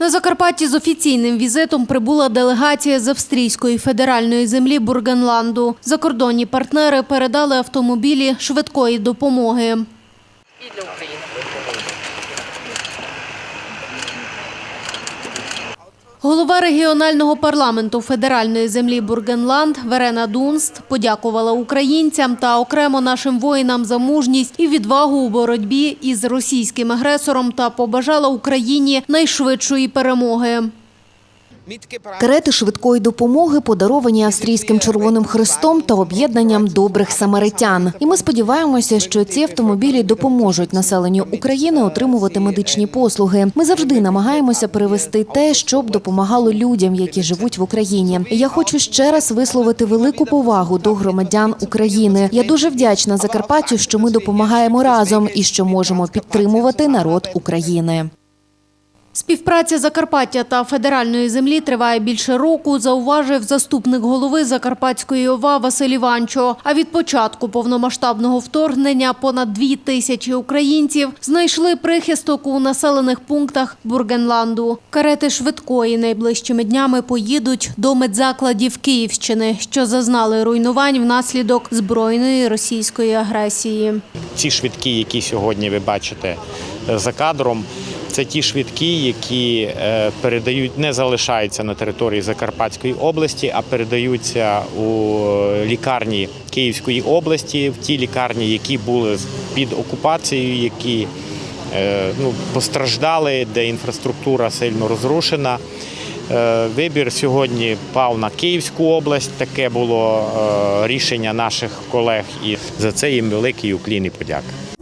На Закарпатті з офіційним візитом прибула делегація з австрійської федеральної землі Бургенланду. Закордонні партнери передали автомобілі швидкої допомоги. і для України. Голова регіонального парламенту федеральної землі Бургенланд Верена Дунст подякувала українцям та окремо нашим воїнам за мужність і відвагу у боротьбі із російським агресором та побажала Україні найшвидшої перемоги. Карети швидкої допомоги подаровані австрійським Червоним Хрестом та об'єднанням добрих самаритян. І ми сподіваємося, що ці автомобілі допоможуть населенню України отримувати медичні послуги. Ми завжди намагаємося перевести те, щоб допомагало людям, які живуть в Україні. Я хочу ще раз висловити велику повагу до громадян України. Я дуже вдячна Закарпаттю, що ми допомагаємо разом і що можемо підтримувати народ України. Співпраця Закарпаття та федеральної землі триває більше року, зауважив заступник голови Закарпатської ОВА Василь Іванчо. А від початку повномасштабного вторгнення понад дві тисячі українців знайшли прихисток у населених пунктах Бургенланду. Карети швидкої найближчими днями поїдуть до медзакладів Київщини, що зазнали руйнувань внаслідок збройної російської агресії. Ці швидкі, які сьогодні ви бачите за кадром, це ті швидкі, які е, передають, не залишаються на території Закарпатської області, а передаються у лікарні Київської області, в ті лікарні, які були під окупацією, які е, ну, постраждали, де інфраструктура сильно розрушена. Е, Вибір сьогодні пав на Київську область. Таке було рішення наших колег, і за це їм великий уклін і подяка.